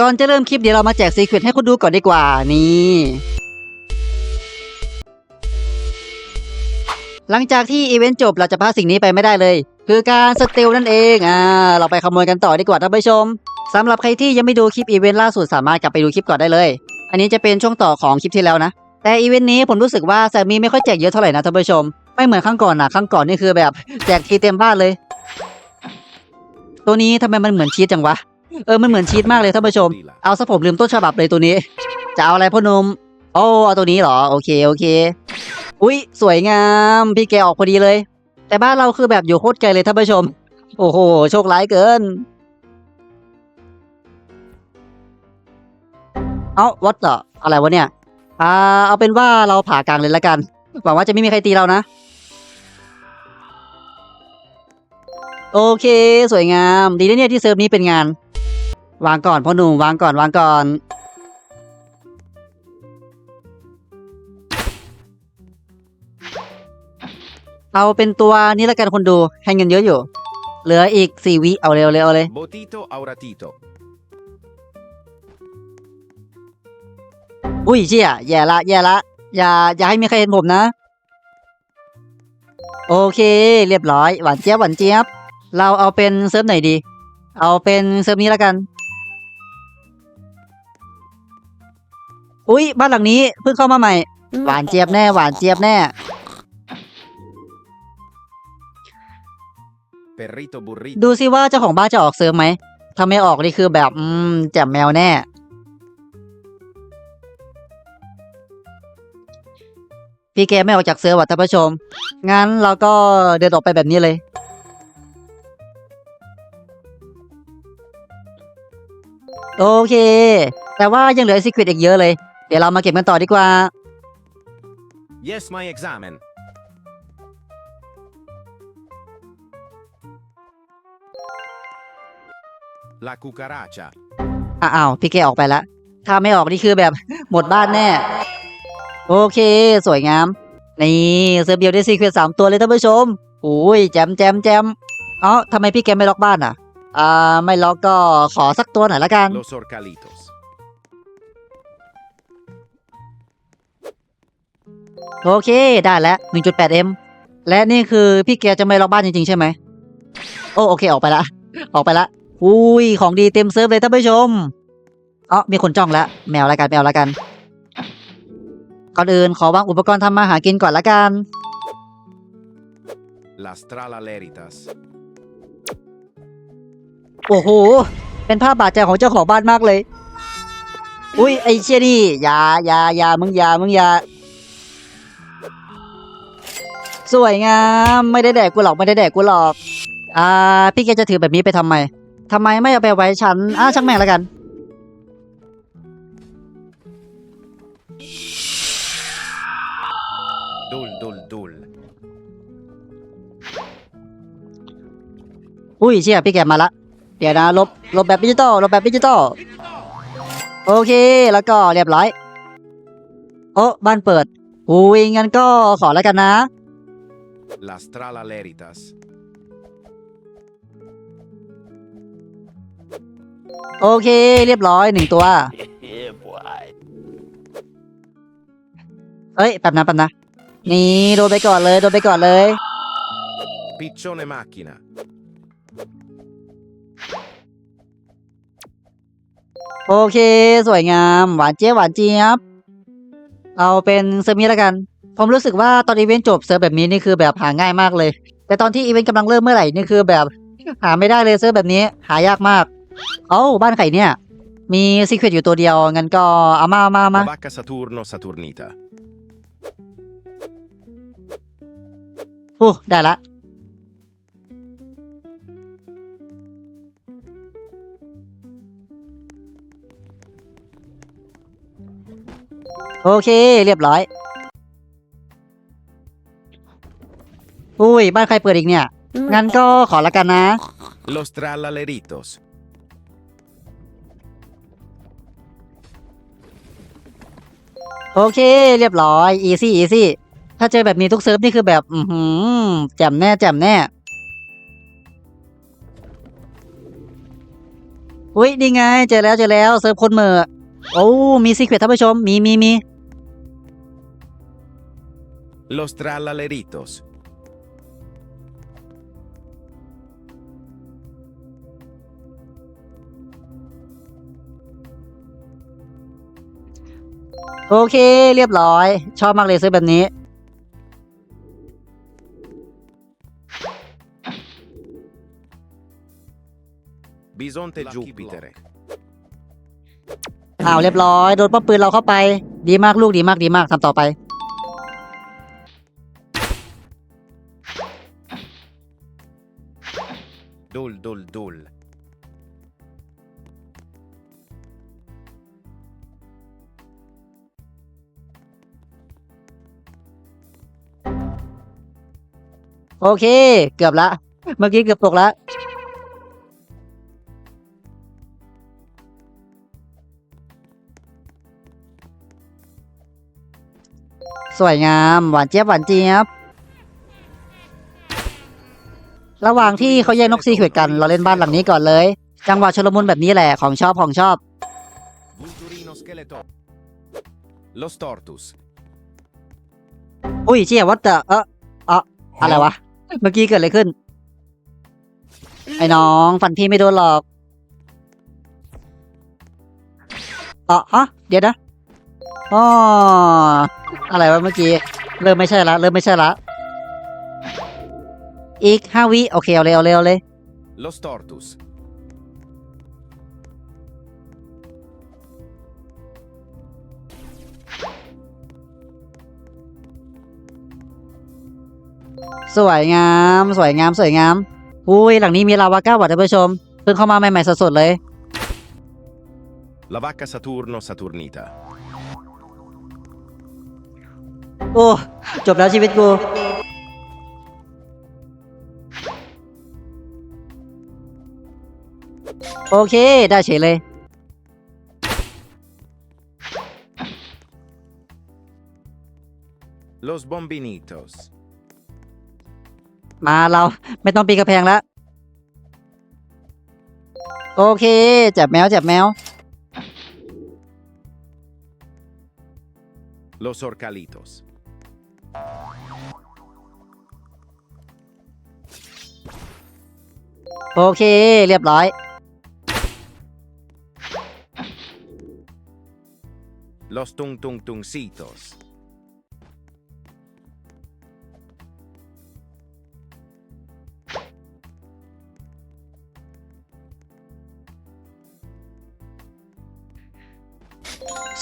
ก่อนจะเริ่มคลิปเดี๋ยวเรามาแจกซีเครตให้คุณดูก่อนดีกว่านี่หลังจากที่อีเวนต์จบเราจะพลาดสิ่งนี้ไปไม่ได้เลย คือการสเตลนั่นเองอ่าเราไปขโมยกันต่อดีกว่าท่านผู้ชมสำหรับใครที่ยังไม่ดูคลิปอีเวนต์ล่าสุดสามารถกลับไปดูคลิปก่อนได้เลย อันนี้จะเป็นช่วงต่อของคลิปที่แล้วนะ แต่อีเวนต์นี้ผมรู้สึกว่าแซมมี่ไม่ค่อยแจกเยอะเท่าไหร่นะท่านผู้ชม ไม่เหมือนครั้งก่อนนะครั้งก่อนนี่คือแบบแจกทีเต็มบ้านเลย ตัวนี้ทำไมมันเหมือนชีสจังวะ เออมันเหมือนชีสมากเลยท่านผู้ชม เอาซะผมลืมต้นฉบับเลยตัวนี้ จะเอาอะไรพ่อหนุ่มโอ้เอาตัวนี้เหรอ โอเคโอเค อุ้ยสวยงาม พี่แกออกพอดีเลย แต่บ้านเราคือแบบอยู่โคตรไกลเลยท่านผู้ชม โอ้โห โชคร้ายเกิน เอ้าวัดต่ออะไรวะเนี่ย อ่า เอาเป็นว่าเราผ่ากลางเลยละกัน หวังว่าจะไม่มีใครตีเรานะ โอเค สวยงาม ดีนะเนี่ยที่เซิร์ฟนี้เป็นงาน วางก่อนพ่อหนุ่มวางก่อนวางก่อน เอาเป็นตัวนี้ละกันคนดูให้เงินเยอะอยู่ เหลืออีกสี่วิเอาเร็วเร็วเอาเลย Botito auratito. อุ้ยเชี่ยแย่ละแย่ละ อย่าอย่าให้มีใครเห็นผมนะ โอเค เรียบร้อย หวานเจี๊ยบหวานเจี๊ยบ เราเอาเป็นเซิร์ฟไหนดี เอาเป็นเซิร์ฟนี้แล้วกัน อุ้ยบ้านหลังนี้เพิ่งเข้ามาใหม่ หวานเจี๊ยบแน่ หวานเจี๊ยบแน่ Perrito burrito. ดูซิว่าเจ้าของบ้านจะออกเซิร์ฟไหม ถ้าไม่ออกนี่คือแบบอืมแจ่มแมวแน่ พี่แกไม่ออกจากเซิร์ฟว่ะท่านผู้ชม งั้นเราก็เดินออกไปแบบนี้เลย โอเค แต่ว่ายังเหลือซีเครตอีกเยอะเลย เดี๋ยวเรามาเก็บกันต่อดีกว่า Yes, my examen. La cucaracha. อะอ้าวพี่แกออกไปแล้วถ้าไม่ออกนี่คือแบบ หมดบ้านแน่ โอเค สวยงาม นี่เซิร์ฟเดียวได้ซีเควนสามตัวเลยท่านผู้ชมอุ้ยแจมแจมแจมเอ้าทำไมพี่แกไม่ล็อกบ้านอะ อ่าไม่ล็อกก็ขอสักตัวหน่อยละกัน Los orcalitos. โอเคได้แล้ว 1.8M และนี่คือพี่แกจะไม่ล็อกบ้านจริงๆ ใช่ไหม โอ้โอเคออกไปละ ออกไปละ อุ้ยของดีเต็มเซิร์ฟเลยท่านผู้ชมเอ๋อมีคนจ้องแล้วแมวละกันแมวละกัน ก่อนอื่นขอวางอุปกรณ์ทำมาหากินก่อนละกัน La stralaleritas. โอ้โห เป็นภาพบาดใจของเจ้าของบ้านมากเลย อุ้ยไอเชี่ยนี่อย่าอย่าอย่ามึงอย่ามึงอย่าสวยงาม ไม่ได้แดกกูหรอกไม่ได้แดกกูหรอก อ่า พี่แกจะถือแบบนี้ไปทำไมทำไมไม่เอาไปไว้ชั้นอ่าช่างแม่งแล้วกัน Dul dul dul. อุ้ยเชี่ยพี่แกมาละ เดี๋ยวนะลบลบแบบดิจิตอลลบแบบดิจิตอลโอเคแล้วก็เรียบร้อยโอ้บ้านเปิดอุ้ยงั้นก็ขอแล้วกันนะ La stralaleritas. โอเค เรียบร้อยหนึ่งตัว เอ้ยแป๊บนะแป๊บนะ นี่โดนไปก่อนเลย โดนไปก่อนเลย Piccione macchina. โอเค สวยงาม หวานเจี๊ยบหวานเจี๊ยบ เอาเป็นเซิร์ฟนี้แล้วกัน ผมรู้สึกว่าตอนอีเวนต์จบเซิร์ฟแบบนี้นี่คือแบบหาง่ายมากเลย แต่ตอนที่อีเวนต์กำลังเริ่มเมื่อไหร่นี่คือแบบ หาไม่ได้เลยเซิร์ฟแบบนี้ หายากมาก เอ้าบ้านไข่เนี่ย มีซีเครตอยู่ตัวเดียว งั้นก็เอามาเอามาเอามา La vacca Saturno Saturnita. อู้ได้ละ โอเค เรียบร้อย อุ้ย บ้านใครเปิดอีกเนี่ย งั้นก็ขอละกันนะ Los stralaleritos. โอเค เรียบร้อย อีซี่ อีซี่ ถ้าเจอแบบนี้ทุกเซิร์ฟนี่คือแบบ อือหือแจ่มแน่แจ่มแน่ อุ้ยนี่ไง เจอแล้วเจอแล้วเซิร์ฟคนเหมอโอ้ มีซีเครตท่านผู้ชม มีมีมี Los Trallaleritos. โอเค เรียบร้อย ชอบมากเลยเซิร์ฟแบบนี้ Bisonte Jupiter. อ้าวเรียบร้อย โดนป้อมปืนเราเข้าไป ดีมากลูกดีมากดีมากทำต่อไป Dul dul dul. โอเค เกือบละ เมื่อกี้เกือบตกละสวยงาม หวานเจี๊ยบหวานเจี๊ยบ ระหว่างที่เขาแย่งนกซีเควตกัน เราเล่นบ้านหลังนี้ก่อนเลย จังหวะชลมุนแบบนี้แหละของชอบของชอบ Vulturino Skeleton. Los Tortus. อุ้ยเชี่ยวัดเตอเออเอออะไรวะ เมื่อกี้เกิดอะไรขึ้น ไอ้น้องฟันพี่ไม่โดนหรอกเออฮะเดี๋ยวนะอ๋ออะไรวะเมื่อกี้ เริ่มไม่ใช่ละ เริ่มไม่ใช่ละ อีกห้าวิโอเคเอาเลยเอาเลยเอาเลย Los Tortus. สวยงาม สวยงาม สวยงาม อุ้ย หลังนี้มีลาวาก้าวัดท่านผู้ชม เพิ่งเข้ามาใหม่ ๆสดๆเลย La vacca Saturno Saturnita. โอ้ จบแล้วชีวิตกู โอเค ได้เฉยเลย Los Bombinitos. มาเราไม่ต้องปีนกระแพงแล้ว โอเคจับแมวจับแมว Los Orcalitos. โอเค เรียบร้อย Los Tung Tung Tungcitos.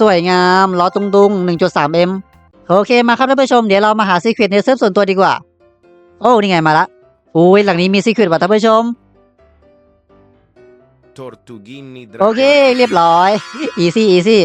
สวยงามล้อตุงตุง1.3 m โอเคมาครับท่านผู้ชมเดี๋ยวเรามาหาซีเครตในเซิร์ฟส่วนตัวดีกว่า โอ้ นี่ไงมาละอุ้ยหลังนี้มีซีเครตว่ะท่านผู้ชม Tortughini โอเค เรียบร้อย อีซี่อีซี่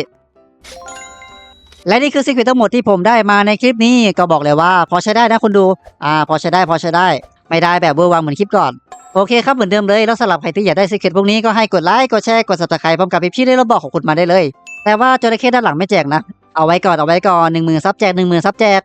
และนี่คือซีเครตทั้งหมดที่ผมได้มาในคลิปนี้ก็บอกเลยว่า พอใช้ได้นะคุณดู อ่า พอใช้ได้พอใช้ได้ ไม่ได้แบบเวอร์วังเหมือนคลิปก่อนโอเคครับเหมือนเดิมเลยแล้วสำหรับใครที่อยากได้ซีเครตพวกนี้ก็ให้กดไลค์กดแชร์กด subscribe พร้อมกับพี่ๆได้ระบอกของคุณมาได้เลย แต่ว่าจระเข้ด้านหลังไม่แจกนะ เอาไว้ก่อนเอาไว้ก่อนหนึ่งหมื่นซับแจกหนึ่งหมื่นซับแจก